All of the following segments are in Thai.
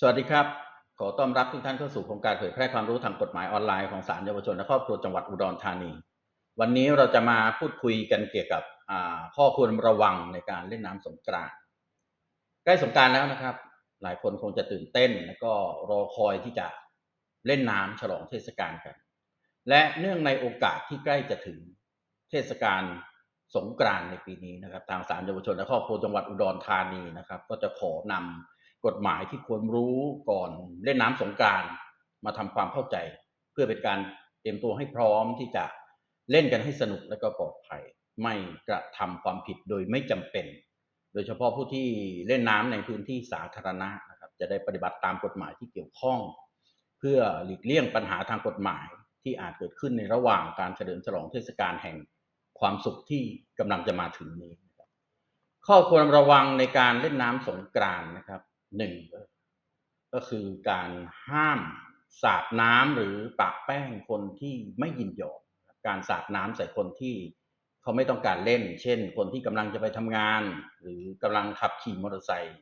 สวัสดีครับ ขอต้อนรับทุกท่านเข้าสู่โครงการเผยแพร่ความรู้ทางกฎหมายออนไลน์ของศาลเยาวชนและครอบครัวจังหวัดอุดรธานี วันนี้เราจะมาพูดคุยกันเกี่ยวกับข้อควรระวังในการเล่นน้ำสงกรานต์ใกล้สงกรารแล้วนะครับ หลายคนคงจะตื่นเต้น แล้วก็รอคอยที่จะเล่นน้ำฉลองเทศกาลกัน และเนื่องในโอกาสที่ใกล้จะถึงเทศกาลสงกรานต์ในปีนี้นะครับ ทางศาลเยาวชนและครอบครัวจังหวัดอุดรธานีนะครับ ก็จะขอนำ กฎหมายที่ควรรู้ก่อนเล่นน้ำสงกานต์มาทำความเข้าใจ เพื่อเป็นการเตรียมตัวให้พร้อมที่จะเล่นกันให้สนุกและก็ปลอดภัย ไม่กระทำความผิดโดยไม่จำเป็น โดยเฉพาะผู้ที่เล่นน้ำในพื้นที่สาธารณะนะครับจะได้ปฏิบัติตามกฎหมายที่เกี่ยวข้อง เพื่อหลีกเลี่ยงปัญหาทางกฎหมายที่อาจเกิดขึ้นในระหว่างการเฉลิมฉลองเทศกาลแห่งความสุขที่กำลังจะมาถึงนี้ข้อควรระวังในการเล่นน้ำสงกรานนะครับ หนึ่งก็คือการห้ามสาดน้ำหรือปะแป้งคนที่ไม่ยินยอมการสาดน้ำใส่คนที่เขาไม่ต้องการเล่น เช่น คนที่กำลังจะไปทำงาน หรือกำลังขับขี่มอเตอร์ไซค์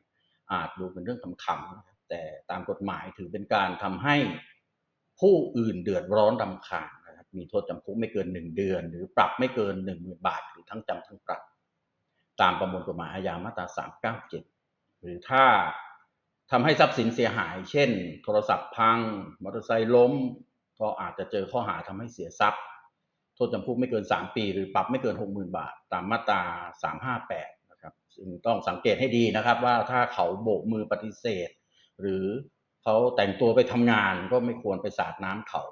อาจดูเป็นเรื่องขำๆแต่ตามกฎหมายถือเป็นการทำให้ผู้อื่นเดือดร้อนรำคาญนะครับมีโทษจำคุกไม่เกินหนึ่งเดือน หรือปรับไม่เกินหนึ่งหมื่นบาท หรือทั้งจำทั้งปรับ ตามประมวลกฎหมายอาญามาตราสามเก้าเจ็ดหรือถ้า ทำให้ทรัพย์สินเสียหาย เช่น โทรศัพท์พัง มอเตอร์ไซค์ล้ม ก็อาจจะเจอข้อหาทำให้เสียทรัพย์ โทษจำคุกไม่เกิน 3 ปี หรือปรับไม่เกิน 60,000 บาท ตามมาตรา 358 นะครับซึ่งต้องสังเกตให้ดีนะครับว่าถ้าเขาโบกมือปฏิเสธ หรือเขาแต่งตัวไปทำงานก็ไม่ควรไปสาดน้ำเขา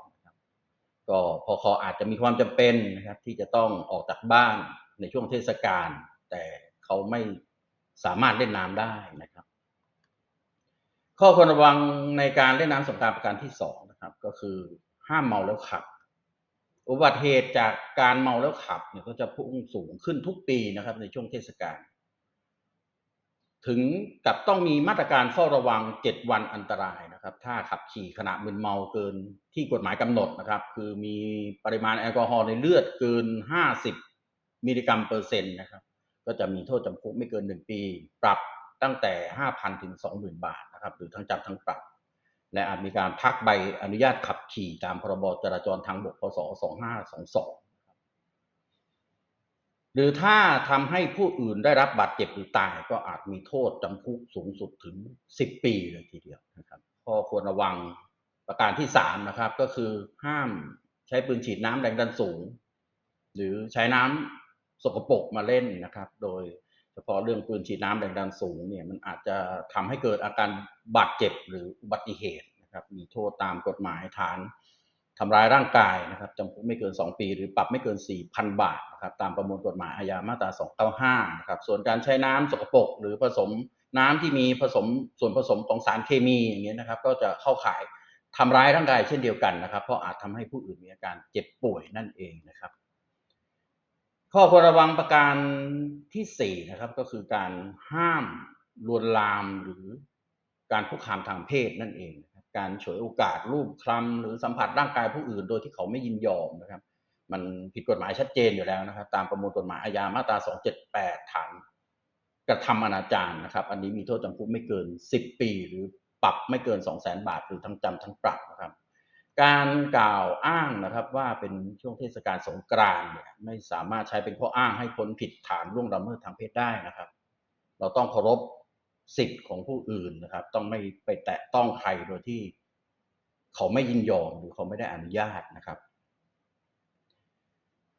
ก็พอเขาอาจจะมีความจำเป็นนะครับ ที่จะต้องออกจากบ้านในช่วงเทศกาล แต่เขาไม่สามารถเล่นน้ำได้นะครับ ข้อควรระวังในการเล่นน้ำสงกรานต์ประการที่สองนะครับ ก็คือห้ามเมาแล้วขับ อุบัติเหตุจากการเมาแล้วขับเนี่ยก็จะพุ่งสูงขึ้นทุกปีนะครับ ในช่วงเทศกาลถึงกับต้องมีมาตรการเฝ้าระวัง 7 วันอันตรายนะครับ ถ้าขับขี่ขณะมึนเมาเกินที่กฎหมายกำหนดนะครับ คือมีปริมาณแอลกอฮอล์ในเลือดเกิน 50 มิลลิกรัมเปอร์เซ็นต์นะครับ ก็จะมีโทษจำคุกไม่เกิน 1 ปี ปรับ ตั้งแต่ 5,000 ถึง 20,000 บาทนะครับหรือทั้งจำทั้งปรับ และอาจมีการพักใบอนุญาตขับขี่ตามพรบจราจรทางบกพศ 2522 หรือถ้าทำให้ผู้อื่นได้รับบาดเจ็บหรือตายก็อาจมีโทษจำคุกสูงสุดถึง 10 ปีเลยทีเดียวนะครับข้อควรระวังประการที่ 3 นะครับ ก็คือห้ามใช้ปืนฉีดน้ำแรงดันสูง หรือใช้น้ำสกปรกมาเล่นนะครับ โดย เฉพาะเรื่องปืนฉีดน้ำแรงดันสูงเนี่ยมันอาจจะทำให้เกิดอาการบาดเจ็บหรืออุบัติเหตุนะครับมีโทษตามกฎหมายฐานทำร้ายร่างกายนะครับจำคุกไม่เกิน 2 ปี หรือปรับไม่เกิน 4,000 บาทนะครับตามประมวลกฎหมายอาญามาตรา 295นะครับส่วนการใช้น้ำสกปรกหรือผสมน้ำที่มีผสมส่วนผสมของสารเคมีอย่างเงี้ยนะครับก็จะเข้าข่ายทำร้ายร่างกายเช่นเดียวกันนะครับ เพราะอาจทำให้ผู้อื่นมีอาการเจ็บป่วยนั่นเองนะครับ ข้อควรระวังประการที่สี่นะครับ ก็คือการห้ามลวนลามหรือการคุกคามทางเพศนั่นเองการฉวยโอกาสรูปคลำหรือสัมผัสร่างกายผู้อื่น โดยที่เขาไม่ยินยอมนะครับ มันผิดกฎหมายชัดเจนอยู่แล้วนะครับ ตามประมวลกฎหมายอาญามาตรา 278 ฐานกระทำอนาจารนะครับ อันนี้มีโทษจำคุกไม่เกิน 10 ปี หรือปรับไม่เกิน 200,000 บาท หรือทั้งจำทั้งปรับนะครับ การกล่าวอ้างนะครับว่าเป็นช่วงเทศกาลสงกรานต์เนี่ยไม่สามารถใช้เป็นข้ออ้างให้พ้นผิดฐานล่วงละเมิดทางเพศได้นะครับ เราต้องเคารพสิทธิ์ของผู้อื่นนะครับ ต้องไม่ไปแตะต้องใครโดยที่ เขาไม่ยินยอมหรือเขาไม่ได้อนุญาตนะครับ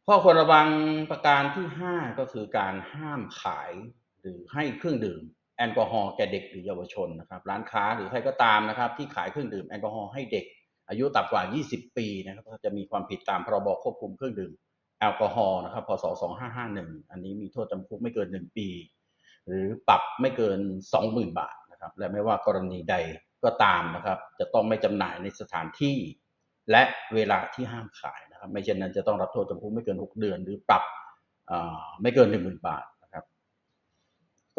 ข้อควรระวังประการที่ห้าก็คือการห้ามขายหรือให้เครื่องดื่มแอลกอฮอล์แก่เด็กหรือเยาวชนนะครับ ร้านค้าหรือใครก็ตามนะครับ ที่ขายเครื่องดื่มแอลกอฮอล์ให้เด็ก อายุต่ำกว่า 20 ปีนะครับจะมีความผิดตามพรบควบคุมเครื่องดื่มแอลกอฮอล์นะครับพศ2551 อันนี้มีโทษจำคุกไม่เกิน 1 ปี หรือปรับไม่เกิน 20,000 บาทนะครับและไม่ว่ากรณีใดก็ตามนะครับ จะต้องไม่จำหน่ายในสถานที่ และเวลาที่ห้ามขายนะครับ ไม่เช่นนั้นจะต้องรับโทษจำคุกไม่เกิน 6 เดือน หรือปรับไม่เกิน 10,000 บาท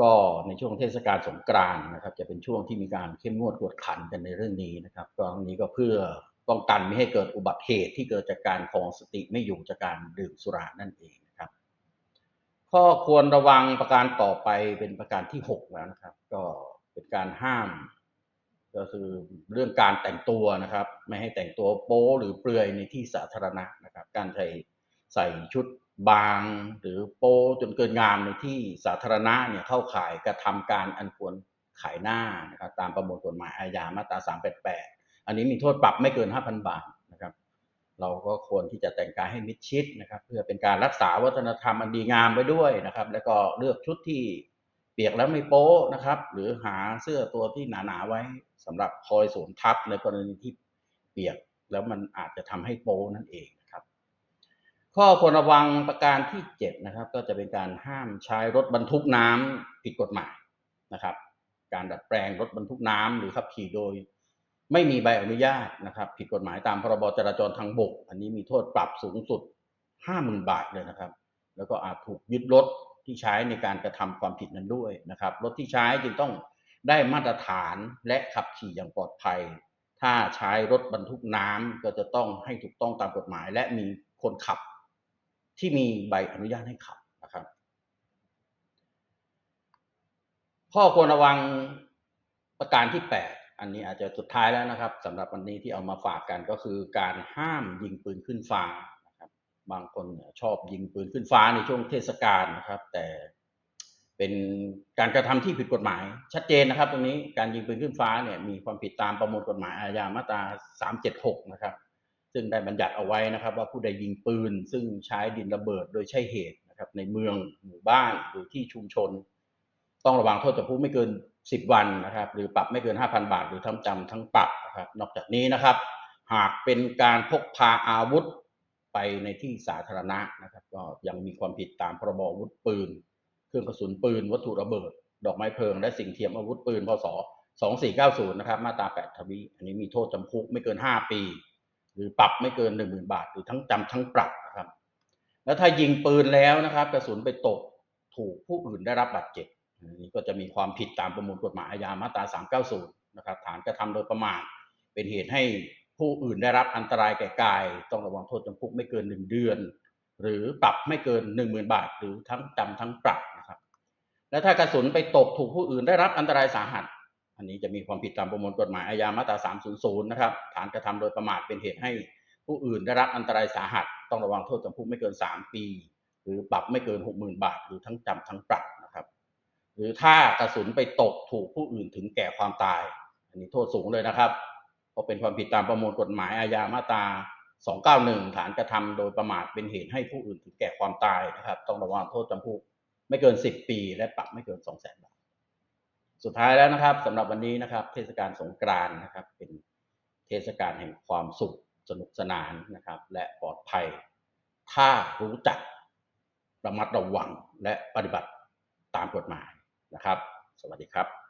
ก็ในช่วงเทศกาลสงกรานต์นะครับ จะเป็นช่วงที่มีการเข้มงวดกวดขันกันในเรื่องนี้นะครับก็ทั้งนี้ก็เพื่อป้องกันไม่ให้เกิดอุบัติเหตุที่เกิดจากการคลองสติไม่อยู่จากการดื่มสุรานั่นเองนะครับ ข้อควรระวังประการต่อไปเป็นประการที่ 6 แล้วนะครับ ก็เป็นการห้าม ก็คือเรื่องการแต่งตัวนะครับ ไม่ให้แต่งตัวโป๊หรือเปลือยในที่สาธารณะนะครับ การใส่ใส่ชุด บางหรือโป๊จนเกินงามในที่สาธารณะเนี่ยเข้าข่ายกระทำการอันควรขายหน้านะครับตามประมวลกฎหมายอาญามาตรา 388 อันนี้มีโทษปรับไม่เกิน 5,000 บาทนะครับ เราก็ควรที่จะแต่งกายให้มิดชิดนะครับ เพื่อเป็นการรักษาวัฒนธรรมอันดีงามไว้ด้วยนะครับ แล้วก็เลือกชุดที่เปียกแล้วไม่โป๊นะครับ หรือหาเสื้อตัวที่หนาๆไว้สำหรับคอยสวมทับในกรณีที่เปียกแล้วมันอาจจะทำให้โป๊นั่นเอง ข้อควรระวังประการที่7นะครับ ก็จะเป็นการห้ามใช้รถบรรทุกน้ำผิดกฎหมายนะครับ การดัดแปลงรถบรรทุกน้ำหรือขับขี่โดย ไม่มีใบอนุญาตนะครับ ผิดกฎหมายตามพรบจราจรทางบก อันนี้มีโทษปรับสูงสุด50,000บาทเลยนะครับ แล้วก็อาจถูกยึดรถที่ใช้ในการกระทำความผิดนั้นด้วยนะครับ รถที่ใช้จึงต้องได้มาตรฐานและขับขี่อย่างปลอดภัย ถ้าใช้รถบรรทุกน้ำก็จะต้องให้ถูกต้องตามกฎหมาย และมีคนขับ ที่มีใบอนุญาตให้ขับนะครับ ข้อควรระวังประการที่ 8 อันนี้อาจจะสุดท้ายแล้วนะครับสำหรับวันนี้ที่เอามาฝากกันก็คือการห้ามยิงปืนขึ้นฟ้านะครับ บางคนชอบยิงปืนขึ้นฟ้าในช่วงเทศกาลนะครับ แต่เป็นการกระทำที่ผิดกฎหมาย ชัดเจนนะครับ ตรงนี้การยิงปืนขึ้นฟ้าเนี่ยมีความผิดตามประมวลกฎหมายอาญามาตรา 376 นะครับ ซึ่งได้บัญญัติเอาไว้นะครับ ว่าผู้ใดยิงปืน ซึ่งใช้ดินระเบิดโดยใช่เหตุนะครับ ในเมืองหมู่บ้านหรือที่ชุมชน ต้องระวังโทษจำคุกไม่เกิน 10 วันนะครับ หรือปรับไม่เกิน 5,000 บาท หรือทั้งจำทั้งปรับนะครับ นอกจากนี้นะครับ หากเป็นการพกพาอาวุธไปในที่สาธารณะนะครับ ก็ยังมีความผิดตามพรบอาวุธปืน เครื่องกระสุนปืน วัตถุระเบิด ดอกไม้เพลิง และสิ่งเทียมอาวุธปืนพศ2490 นะครับ มาตรา 8 ทวี อันนี้มีโทษจำคุกไม่เกิน 5 ปี หรือปรับไม่เกิน10,000บาท หรือทั้งจำทั้งปรับนะครับ แล้วถ้ายิงปืนแล้วนะครับ กระสุนไปตกถูกผู้อื่นได้รับบาดเจ็บนี้ก็จะมีความผิดตามประมวลกฎหมายอาญามาตรา 390 นะครับ ฐานกระทำโดยประมาทเป็นเหตุให้ผู้อื่นได้รับอันตรายแก่กาย ต้องระวังโทษจำคุกไม่เกิน 1 เดือน หรือปรับไม่เกิน 10,000 บาท หรือทั้งจำทั้งปรับนะครับ และถ้ากระสุนไปตกถูกผู้อื่นได้รับอันตรายสาหัส อันนี้จะมีความผิดตามประมวลกฎหมายอาญามาตรา 300 นะครับ ฐานกระทำโดยประมาทเป็นเหตุให้ผู้อื่นได้รับอันตรายสาหัส ต้องระวังโทษจำคุกไม่เกิน 3 ปี หรือปรับไม่เกิน 60,000 บาท หรือทั้งจำทั้งปรับนะครับ หรือถ้ากระสุนไปตกถูกผู้อื่นถึงแก่ความตาย อันนี้โทษสูงเลยนะครับเพราะเป็นความผิดตามประมวลกฎหมายอาญามาตรา 291 ฐานกระทำโดยประมาทเป็นเหตุให้ผู้อื่นถึงแก่ความตายนะครับ ต้องระวังโทษจำคุกไม่เกิน 10 ปี และปรับไม่เกิน 200,000บาท สุดท้ายแล้วนะครับสำหรับวันนี้นะครับ เทศกาลสงกรานต์นะครับ เป็นเทศกาลแห่งความสุขสนุกสนานนะครับ และปลอดภัย ถ้ารู้จักระมัดระวังและปฏิบัติตามกฎหมายนะครับ สวัสดีครับ